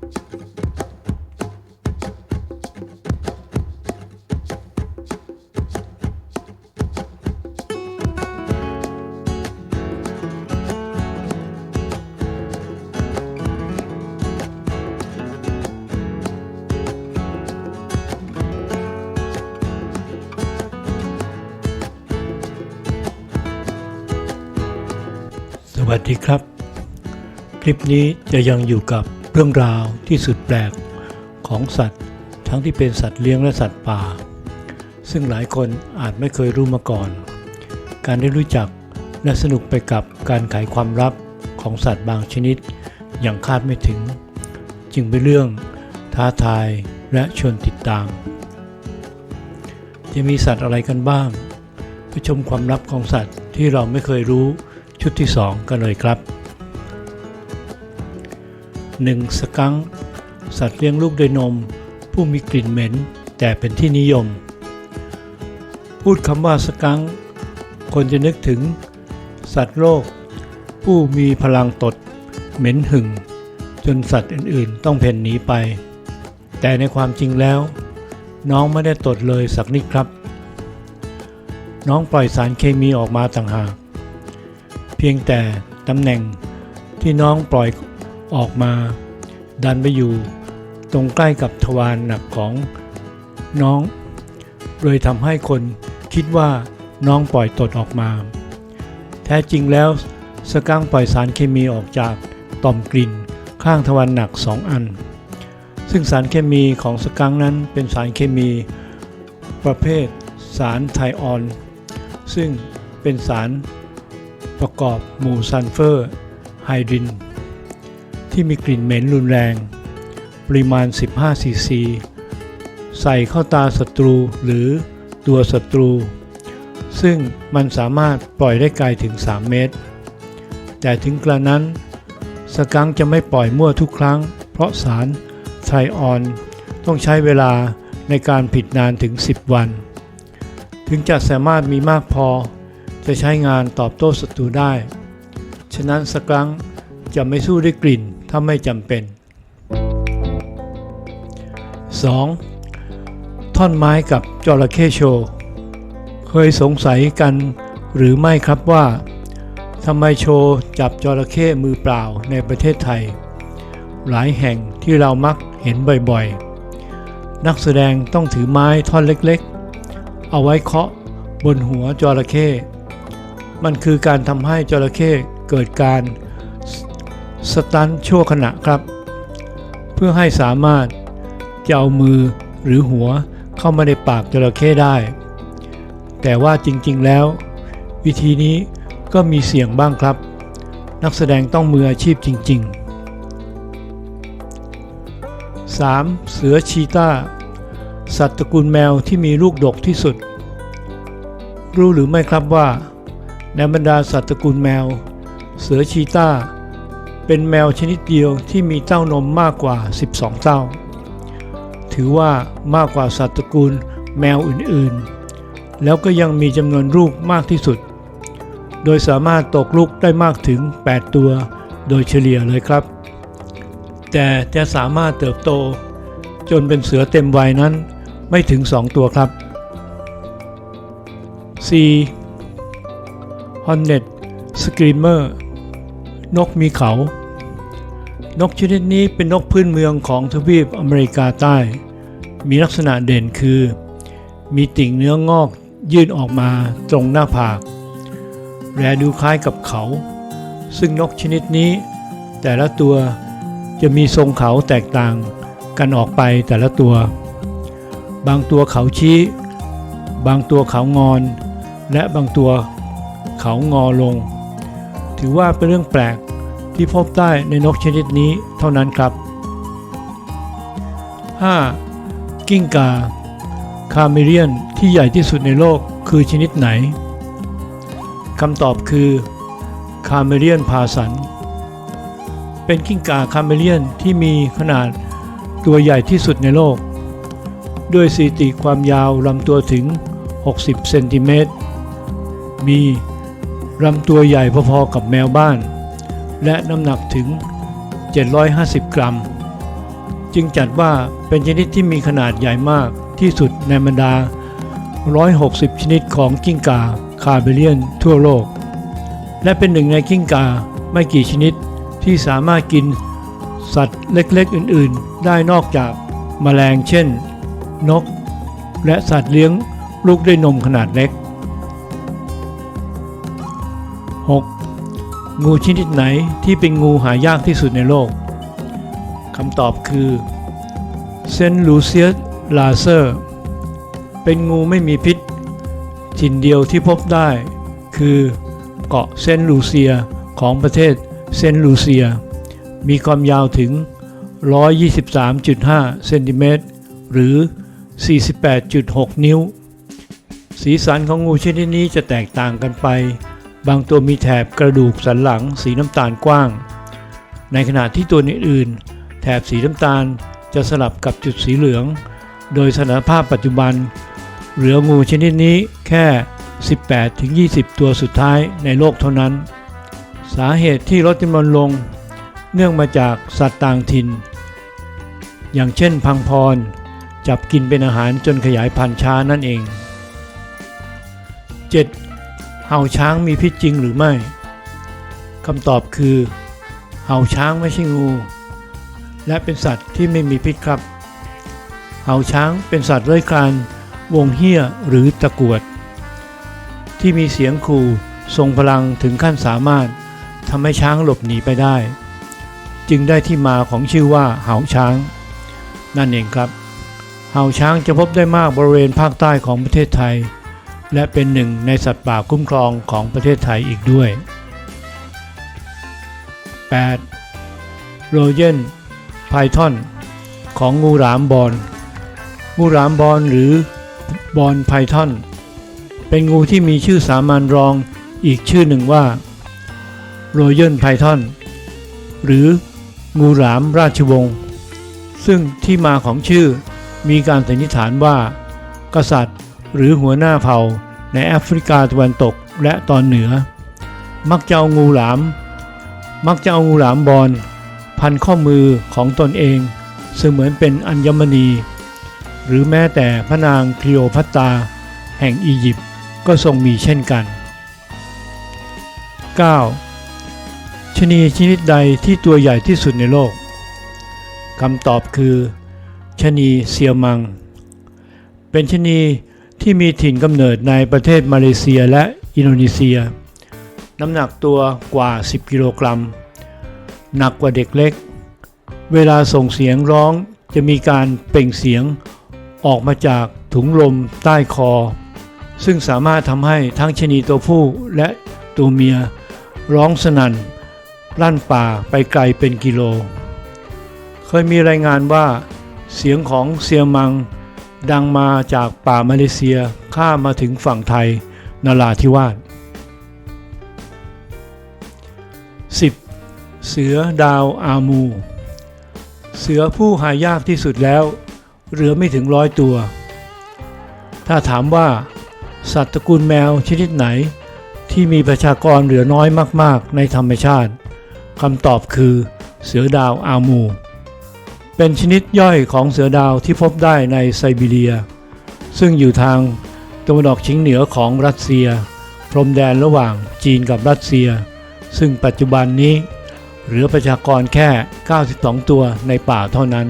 สวัสดีครับ คลิปนี้จะยังอยู่กับ เรื่องราวที่สุดแปลกของสัตว์ ทั้งที่เป็นสัตว์เลี้ยงและสัตว์ป่า ซึ่งหลายคนอาจไม่เคยรู้มาก่อน การได้รู้จักและสนุกไปกับการไขความลับของสัตว์บางชนิด อย่างคาดไม่ถึง จึงเป็นเรื่องท้าทายและชวนติดตาม จะมีสัตว์อะไรกันบ้างไปชมความลับของสัตว์ที่เราไม่เคยรู้ชุดที่2กันเลยครับ 1. สกังสัตว์เลี้ยงลูกด้วยนม ผู้มีกลิ่นเหม็น แต่เป็นที่นิยม พูดคำว่าสกังค์คนจะนึกถึง สัตว์โลก ผู้มีพลังตด เหม็นหึ่ง จนสัตว์อื่นๆ ต้องเพ่นหนีไป แต่ในความจริงแล้ว น้องไม่ได้ตดเลยสักนิดครับ น้องปล่อยสารเคมีออกมาต่างหาก เพียงแต่ตำแหน่งที่น้องปล่อย ออกมา ดันไปอยู่ตรงใกล้กับทวารหนักของน้อง เลยทำให้คนคิดว่าน้องปล่อยตดออกมา แท้จริงแล้วสกังปล่อยสารเคมีออกจากต่อมกลิ่นข้างทวารหนัก2อัน ซึ่งสารเคมีของสกังนั้นเป็นสารเคมี ประเภทสารไทออน ซึ่งเป็นสารประกอบหมู่ซัลเฟอร์ไฮดริน ที่มีกลิ่นเหม็นรุนแรง ปริมาณ 15 ซีซี ใส่เข้าตาศัตรูหรือตัวศัตรู ซึ่งมันสามารถปล่อยได้ไกลถึง 3 เมตร แต่ถึงกระนั้น สกังค์จะไม่ปล่อยมั่วทุกครั้ง เพราะสารไทรออนต้องใช้เวลาในการผิดนานถึง 10 วัน ถึงจะสามารถมีมากพอ จะใช้งานตอบโต้ศัตรูได้ ฉะนั้นสกังจะไม่สู้ด้วยกลิ่น ถ้าไม่จำเป็น 2. ท่อนไม้กับจระเข้โชว์ เคยสงสัยกันหรือไม่ครับว่าทำไมโชว์จับจระเข้มือเปล่าในประเทศไทย หลายแห่งที่เรามักเห็นบ่อยๆ นักแสดงต้องถือไม้ท่อนเล็กๆ เอาไว้เคาะบนหัวจระเข้มันคือการทำให้จระเข้เกิดการ สตันชั่วขณะครับ เพื่อให้สามารถจะเอามือหรือหัวเข้ามาในปากจระเข้ได้ แต่ว่าจริงๆแล้ว วิธีนี้ก็มีเสี่ยงบ้างครับ นักแสดงต้องมืออาชีพจริง ๆ 3. เสือชีตาสัตว์ตระกูลแมวที่มีลูกดกที่สุด รู้หรือไม่ครับว่าในบรรดาสัตว์ตระกูลแมว เสือชีตา เป็นแมวชนิดเดียวที่มีเต้านมมากกว่า 12 เต้า ถือว่ามากกว่าสัตว์ตระกูลแมวอื่นๆ แล้วก็ยังมีจำนวนลูกมากที่สุด โดยสามารถตกลูกได้มากถึง 8 ตัวโดยเฉลี่ยเลยครับ แต่จะสามารถเติบโต จนเป็นเสือเต็มวัยนั้นไม่ถึง 2 ตัวครับ 4. Hornet Screamer นกมีเขา นกชนิดนี้เป็นนกพื้นเมืองของทวีปอเมริกาใต้ มีลักษณะเด่นคือ มีติ่งเนื้องอกยื่นออกมาตรงหน้าผาก แลดูคล้ายกับเขา ซึ่งนกชนิดนี้ แต่ละตัวจะมีทรงเขาแตกต่างกันออกไปแต่ละตัว บางตัวเขาชี้ บางตัวเขางอน และบางตัวเขางอลง ถือว่าเป็นเรื่องแปลกที่พบได้ในนกชนิดนี้เท่านั้นครับ 5. กิ้งกา คาเมเลียนที่ใหญ่ที่สุดในโลกคือชนิดไหนคำตอบคือ คาเมเลียนพาสัน เป็นกิ้งก่าคาเมเลียนที่มีขนาดตัวใหญ่ที่สุดในโลก ด้วยสถิติความยาวลำตัวถึง 60 เซนติเมตร มี ลำตัวใหญ่พอๆกับแมวบ้าน และน้ำหนักถึง 750 กรัม จึงจัดว่าเป็นชนิดที่มีขนาดใหญ่มากที่สุดในบรรดา 160 ชนิดของกิ้งก่าคาเบเลียนทั่วโลก และเป็นหนึ่งในกิ้งก่าไม่กี่ชนิดที่สามารถกินสัตว์เล็กๆอื่นๆ ได้นอกจากแมลงเช่น นก และสัตว์เลี้ยงลูกด้วยนมขนาดเล็ก งูชนิดไหนที่เป็นงูหายากที่สุดในโลกคำตอบคือเซนลูเซียสลาเซอร์ เป็นงูไม่มีพิษถิ่นเดียวที่พบได้ คือเกาะเซนต์ลูเซียของประเทศเซนต์ลูเซีย มีความยาวถึง 123.5 เซนติเมตร หรือ 48.6 นิ้ว สีสันของงูชนิดนี้จะแตกต่างกันไป บางตัวมีแถบกระดูกสันหลังสีน้ำตาลกว้าง ในขณะที่ตัวอื่นๆแถบสีน้ำตาลจะสลับกับจุดสีเหลือง โดยสถานภาพปัจจุบัน เหลืองูชนิดนี้แค่ 18-20 ตัวสุดท้ายในโลกเท่านั้น สาเหตุที่ลดจำนวนลง เนื่องมาจากสัตว์ต่างถิ่น อย่างเช่นพังพร จับกินเป็นอาหารจนขยายพันธุ์ช้านั่นเอง 7. เห่าช้างมีพิษจริงหรือไม่คำตอบคือ เห่าช้างไม่ใช่งู และเป็นสัตว์ที่ไม่มีพิษครับ เห่าช้างเป็นสัตว์เลื้อยคลานวงเหี้ยหรือตะกวด ที่มีเสียงขู่ทรงพลังถึงขั้นสามารถทำให้ช้างหลบหนีไปได้ จึงได้ที่มาของชื่อว่าเห่าช้าง นั่นเองครับ เห่าช้างจะพบได้มากบริเวณภาคใต้ของประเทศไทย และเป็นหนึ่งในสัตว์ป่าคุ้มครองของประเทศไทยอีกด้วย 8. โรเยนไพทอนของงูหลามบอลงูหลามบอลหรือบอลไพทอนเป็นงูที่มีชื่อสามัญรองอีกชื่อหนึ่งว่าโรเยนไพทอนหรืองูหลามราชวงศ์ซึ่งที่มาของชื่อมีการสันนิษฐานว่า กษัตริย์ หรือหัวหน้าเผ่าในแอฟริกาตะวันตกและตอนเหนือ มักจะเอางูหลาม มักจะเอางูหลามบอลพันข้อมือของตนเองเสมือนเป็นอัญมณี หรือแม้แต่พระนางคลีโอพัตราแห่งอียิปต์ก็ทรงมีเช่นกัน 9. ชนีชนิดใดที่ตัวใหญ่ที่สุดในโลกคำตอบคือชนีเซียมัง เป็นชนี ที่มีถิ่นกำเนิดในประเทศมาเลเซียและอินโดนีเซีย น้ำหนักตัวกว่า 10 กิโลกรัม หนักกว่าเด็กเล็ก เวลาส่งเสียงร้องจะมีการเปล่งเสียงออกมาจากถุงลมใต้คอ ซึ่งสามารถทำให้ทั้งชนีตัวผู้และตัวเมีย ร้องสนั่นลั่นป่าไปไกลเป็นกิโล เคยมีรายงานว่า เสียงของเซียมัง ดังมาจากป่ามาเลเซียข้ามมาถึงฝั่งไทยนราธิวาส 10. เสือดาวอามู เสือผู้หายากที่สุดแล้วเหลือไม่ถึงร้อยตัว ถ้าถามว่า สัตว์ตระกูลแมวชนิดไหน ที่มีประชากรเหลือน้อยมาก ๆ ในธรรมชาติคำตอบคือ เสือดาวอามู เป็นชนิดย่อยของเสือดาวที่พบได้ในไซบีเรีย ซึ่งอยู่ทางตะวันออกเฉียงเหนือของรัสเซีย พรมแดนระหว่างจีนกับรัสเซีย ซึ่งปัจจุบันนี้เหลือประชากรแค่ 92 ตัวในป่าเท่านั้น